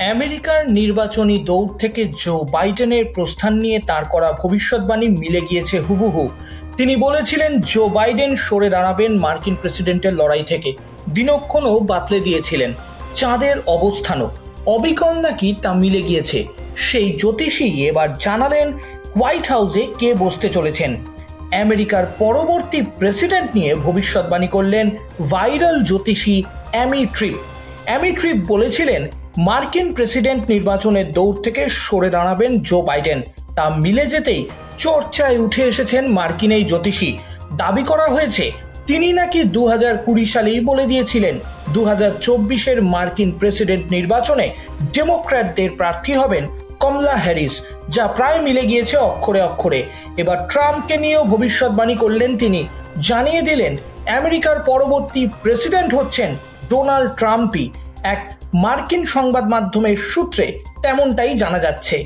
আমেরিকার নির্বাচনী দৌড় থেকে জো বাইডেনের প্রস্থান নিয়ে তার করা ভবিষ্যৎবাণী মিলে গিয়েছে হুবহু। তিনি বলেছিলেন জো বাইডেন সরে দাঁড়াবেন মার্কিন প্রেসিডেন্টের লড়াই থেকে। দিনক্ষণও বাতলে দিয়েছিলেন। চাঁদের অবস্থানও। অবিকল নাকি তা মিলে গিয়েছে। সেই জ্যোতিষী এবার জানালেন হোয়াইট হাউসে কে বসতে চলেছেন? আমেরিকার পরবর্তী প্রেসিডেন্ট নিয়ে ভবিষ্যৎবাণী করলেন ভাইরাল জ্যোতিষী অ্যামি ট্রিপ। অ্যামি ট্রিপ বলেছিলেন মার্কিন প্রেসিডেন্ট নির্বাচনের দৌড় থেকে সরে দাঁড়াবেন জো বাইডেন। তা মিলে যেতেই চর্চায় উঠে এসেছেন মার্কিন এই জ্যোতিষী। দাবি করা হয়েছে, তিনি নাকি দু হাজার কুড়ি সালেই বলে দিয়েছিলেন দু হাজার চব্বিশের মার্কিন প্রেসিডেন্ট নির্বাচনে ডেমোক্র্যাটদের প্রার্থী হবেন কমলা হ্যারিস, যা প্রায় মিলে গিয়েছে অক্ষরে অক্ষরে। এবার ট্রাম্পকে নিয়েও ভবিষ্যৎবাণী করলেন তিনি। জানিয়ে দিলেন, আমেরিকার পরবর্তী প্রেসিডেন্ট হচ্ছেন ডোনাল্ড ট্রাম্পই। এক মার্কিন সংবাদ মাধ্যমের সূত্রে তেমনটাই জানা যাচ্ছে।